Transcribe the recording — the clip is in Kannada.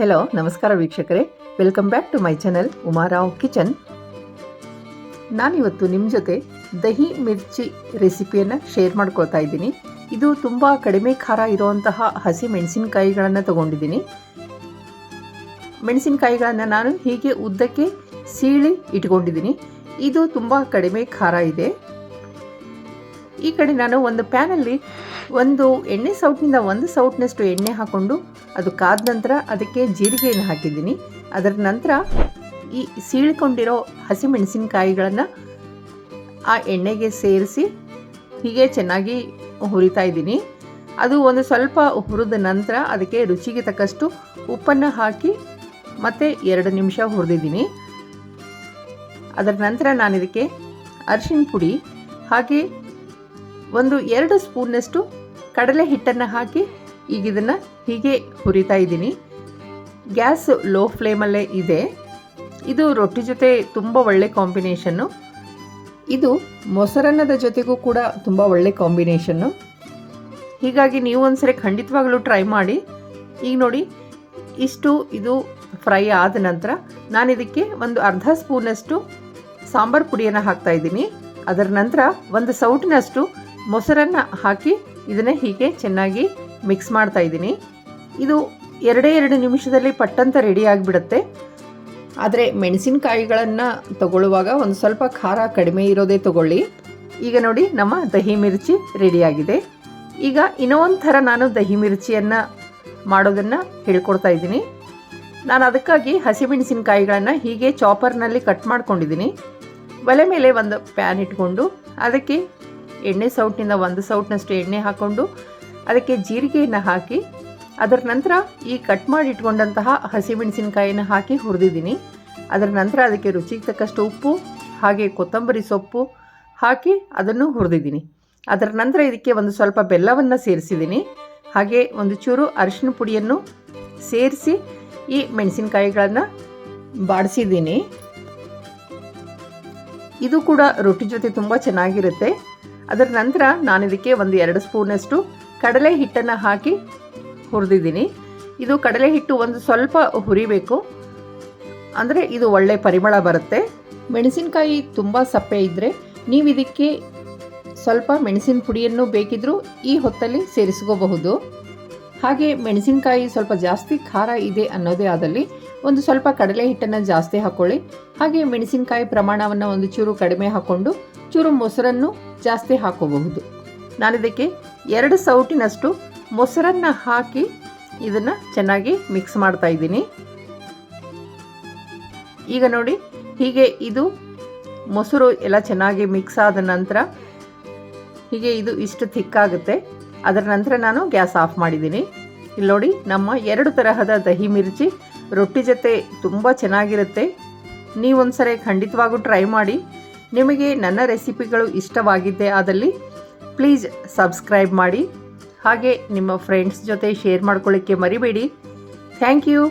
ಹೆಲೋ ನಮಸ್ಕಾರ ವೀಕ್ಷಕರೇ. Welcome back to my channel Umarao kitchen ನಾನಿವತ್ತು ನಿಮ್ಮ ಜೊತೆ ದಹಿ ಮಿರ್ಚಿ ರೆಸಿಪಿಯನ್ನು ಶೇರ್ ಮಾಡ್ಕೊಳ್ತಾ ಇದ್ದೀನಿ. ಇದು ತುಂಬ ಕಡಿಮೆ ಖಾರ ಇರುವಂತಹ ಹಸಿ ಮೆಣಸಿನಕಾಯಿಗಳನ್ನು ತಗೊಂಡಿದ್ದೀನಿ. ಮೆಣಸಿನಕಾಯಿಗಳನ್ನು ನಾನು ಹೀಗೆ ಉದ್ದಕ್ಕೆ ಸೀಳಿ ಇಟ್ಕೊಂಡಿದ್ದೀನಿ. ಇದು ತುಂಬ ಕಡಿಮೆ ಖಾರ ಇದೆ. ಈ ಕಡೆ ನಾನು ಒಂದು ಪ್ಯಾನಲ್ಲಿ ಒಂದು ಎಣ್ಣೆ ಸೌಟ್ನಿಂದ ಒಂದು ಸೌಟ್ನಷ್ಟು ಎಣ್ಣೆ ಹಾಕ್ಕೊಂಡು ಅದು ಕಾದ ನಂತರ ಅದಕ್ಕೆ ಜೀರಿಗೆಯನ್ನು ಹಾಕಿದ್ದೀನಿ. ಅದರ ನಂತರ ಈ ಸೀಳ್ಕೊಂಡಿರೋ ಹಸಿಮೆಣಸಿನಕಾಯಿಗಳನ್ನು ಆ ಎಣ್ಣೆಗೆ ಸೇರಿಸಿ ಹೀಗೆ ಚೆನ್ನಾಗಿ ಹುರಿತಾ ಇದ್ದೀನಿ. ಅದು ಒಂದು ಸ್ವಲ್ಪ ಹುರಿದ ನಂತರ ಅದಕ್ಕೆ ರುಚಿಗೆ ತಕ್ಕಷ್ಟು ಉಪ್ಪನ್ನು ಹಾಕಿ ಮತ್ತೆ ಎರಡು ನಿಮಿಷ ಹುರಿದಿದ್ದೀನಿ. ಅದರ ನಂತರ ನಾನು ಇದಕ್ಕೆ ಅರಿಶಿನ ಪುಡಿ ಹಾಗೆ ಒಂದು ಎರಡು ಸ್ಪೂನ್ನಷ್ಟು ಕಡಲೆ ಹಿಟ್ಟನ್ನು ಹಾಕಿ ಈಗ ಇದನ್ನು ಹೀಗೆ ಹುರಿತಾ ಇದ್ದೀನಿ. ಗ್ಯಾಸ್ ಲೋ ಫ್ಲೇಮಲ್ಲೇ ಇದೆ. ಇದು ರೊಟ್ಟಿ ಜೊತೆ ತುಂಬ ಒಳ್ಳೆ ಕಾಂಬಿನೇಷನ್ನು. ಇದು ಮೊಸರನ್ನದ ಜೊತೆಗೂ ಕೂಡ ತುಂಬ ಒಳ್ಳೆ ಕಾಂಬಿನೇಷನ್ನು. ಹೀಗಾಗಿ ನೀವು ಒಂದ್ಸರಿ ಖಂಡಿತವಾಗಲೂ ಟ್ರೈ ಮಾಡಿ. ಈಗ ನೋಡಿ, ಇಷ್ಟು ಇದು ಫ್ರೈ ಆದ ನಂತರ ನಾನು ಇದಕ್ಕೆ ಒಂದು ಅರ್ಧ ಸ್ಪೂನಷ್ಟು ಸಾಂಬಾರು ಪುಡಿಯನ್ನು ಹಾಕ್ತಾ ಇದ್ದೀನಿ. ಅದರ ನಂತರ ಒಂದು ಸೌಟಿನಷ್ಟು ಮೊಸರನ್ನು ಹಾಕಿ ಇದನ್ನು ಹೀಗೆ ಚೆನ್ನಾಗಿ ಮಿಕ್ಸ್ ಮಾಡ್ತಾ ಇದ್ದೀನಿ. ಇದು ಎರಡೇ ಎರಡು ನಿಮಿಷದಲ್ಲಿ ಪಟ್ಟಂತ ರೆಡಿ ಆಗಿಬಿಡುತ್ತೆ. ಆದರೆ ಮೆಣಸಿನಕಾಯಿಗಳನ್ನು ತಗೊಳ್ಳುವಾಗ ಒಂದು ಸ್ವಲ್ಪ ಖಾರ ಕಡಿಮೆ ಇರೋದೇ ತಗೊಳ್ಳಿ. ಈಗ ನೋಡಿ ನಮ್ಮ ದಹಿ ಮಿರ್ಚಿ ರೆಡಿಯಾಗಿದೆ ಈಗ ಇನ್ನೊಂದು ಥರ ನಾನು ದಹಿ ಮಿರ್ಚಿಯನ್ನು ಮಾಡೋದನ್ನು ಹೇಳ್ಕೊಡ್ತಾ ಇದ್ದೀನಿ. ನಾನು ಅದಕ್ಕಾಗಿ ಹಸಿಮೆಣಸಿನಕಾಯಿಗಳನ್ನು ಹೀಗೆ ಚಾಪರ್ನಲ್ಲಿ ಕಟ್ ಮಾಡ್ಕೊಂಡಿದ್ದೀನಿ. ಒಲೆ ಮೇಲೆ ಒಂದು ಪ್ಯಾನ್ ಇಟ್ಕೊಂಡು ಅದಕ್ಕೆ ಎಣ್ಣೆ ಸೌಟ್ನಿಂದ ಒಂದು ಸೌಟ್ನಷ್ಟು ಎಣ್ಣೆ ಹಾಕ್ಕೊಂಡು ಅದಕ್ಕೆ ಜೀರಿಗೆಯನ್ನು ಹಾಕಿ, ಅದರ ನಂತರ ಈ ಕಟ್ ಮಾಡಿ ಇಟ್ಕೊಂಡಂತಹ ಹಸಿಮೆಣಸಿನಕಾಯಿನ ಹಾಕಿ ಹುರಿದಿದ್ದೀನಿ. ಅದರ ನಂತರ ಅದಕ್ಕೆ ರುಚಿಗೆ ತಕ್ಕಷ್ಟು ಉಪ್ಪು, ಹಾಗೆ ಕೊತ್ತಂಬರಿ ಸೊಪ್ಪು ಹಾಕಿ ಅದನ್ನು ಹುರಿದಿದ್ದೀನಿ. ಅದರ ನಂತರ ಇದಕ್ಕೆ ಒಂದು ಸ್ವಲ್ಪ ಬೆಲ್ಲವನ್ನು ಸೇರಿಸಿದ್ದೀನಿ. ಹಾಗೆ ಒಂದು ಚೂರು ಅರಿಶಿನ ಪುಡಿಯನ್ನು ಸೇರಿಸಿ ಈ ಮೆಣಸಿನಕಾಯಿಗಳನ್ನು ಬಾಡಿಸಿದ್ದೀನಿ. ಇದು ಕೂಡ ರೊಟ್ಟಿ ಜೊತೆ ತುಂಬ ಚೆನ್ನಾಗಿರುತ್ತೆ. ಅದರ ನಂತರ ನಾನು ಇದಕ್ಕೆ ಒಂದು ಎರಡು ಸ್ಪೂನಷ್ಟು ಕಡಲೆ ಹಿಟ್ಟನ್ನು ಹಾಕಿ ಹುರಿದಿದ್ದೀನಿ. ಇದು ಕಡಲೆ ಹಿಟ್ಟು ಒಂದು ಸ್ವಲ್ಪ ಹುರಿಬೇಕು. ಅಂದರೆ ಇದು ಒಳ್ಳೆ ಪರಿಮಳ ಬರುತ್ತೆ. ಮೆಣಸಿನಕಾಯಿ ತುಂಬ ಸಪ್ಪೆ ಇದ್ದರೆ ನೀವು ಇದಕ್ಕೆ ಸ್ವಲ್ಪ ಮೆಣಸಿನ ಪುಡಿಯನ್ನು ಬೇಕಿದ್ದರೂ ಈ ಹೊತ್ತಲ್ಲಿ ಸೇರಿಸ್ಕೋಬಹುದು. ಹಾಗೆ ಮೆಣಸಿನಕಾಯಿ ಸ್ವಲ್ಪ ಜಾಸ್ತಿ ಖಾರ ಇದೆ ಅನ್ನೋದೇ ಆದಲ್ಲಿ ಒಂದು ಸ್ವಲ್ಪ ಕಡಲೆ ಹಿಟ್ಟನ್ನು ಜಾಸ್ತಿ ಹಾಕ್ಕೊಳ್ಳಿ ಹಾಗೆ ಮೆಣಸಿನಕಾಯಿ ಪ್ರಮಾಣವನ್ನು ಒಂದು ಚೂರು ಕಡಿಮೆ ಹಾಕ್ಕೊಂಡು ಚೂರು ಮೊಸರನ್ನು ಜಾಸ್ತಿ ಹಾಕೋಬಹುದು. ನಾನು ಇದಕ್ಕೆ ಎರಡು ಸೌಟಿನಷ್ಟು ಮೊಸರನ್ನು ಹಾಕಿ ಇದನ್ನು ಚೆನ್ನಾಗಿ ಮಿಕ್ಸ್ ಮಾಡ್ತಾ ಇದ್ದೀನಿ. ಈಗ ನೋಡಿ, ಹೀಗೆ ಇದು ಮೊಸರು ಎಲ್ಲ ಚೆನ್ನಾಗಿ ಮಿಕ್ಸ್ ಆದ ನಂತರ ಹೀಗೆ ಇದು ಇಷ್ಟು ಥಿಕ್ಕಾಗುತ್ತೆ ಅದರ ನಂತರ ನಾನು ಗ್ಯಾಸ್ ಆಫ್ ಮಾಡಿದ್ದೀನಿ. ಇಲ್ಲಿ ನೋಡಿ, ನಮ್ಮ ಎರಡು ತರಹದ ದಹಿ ಮಿರ್ಚಿ ರೊಟ್ಟಿ ಜೊತೆ ತುಂಬ ಚೆನ್ನಾಗಿರುತ್ತೆ. ನೀವೊಂದ್ಸರಿ ಖಂಡಿತವಾಗೂ ಟ್ರೈ ಮಾಡಿ. ನಿಮಗೆ ನನ್ನ ರೆಸಿಪಿಗಳು ಇಷ್ಟವಾಗಿದ್ದೆ ಆದಲ್ಲಿ ಪ್ಲೀಸ್ ಸಬ್ಸ್ಕ್ರೈಬ್ ಮಾಡಿ. ಹಾಗೆ ನಿಮ್ಮ ಫ್ರೆಂಡ್ಸ್ ಜೊತೆ ಶೇರ್ ಮಾಡ್ಕೊಳ್ಳಿಕ್ಕೆ ಮರಿಬೇಡಿ. Thank you.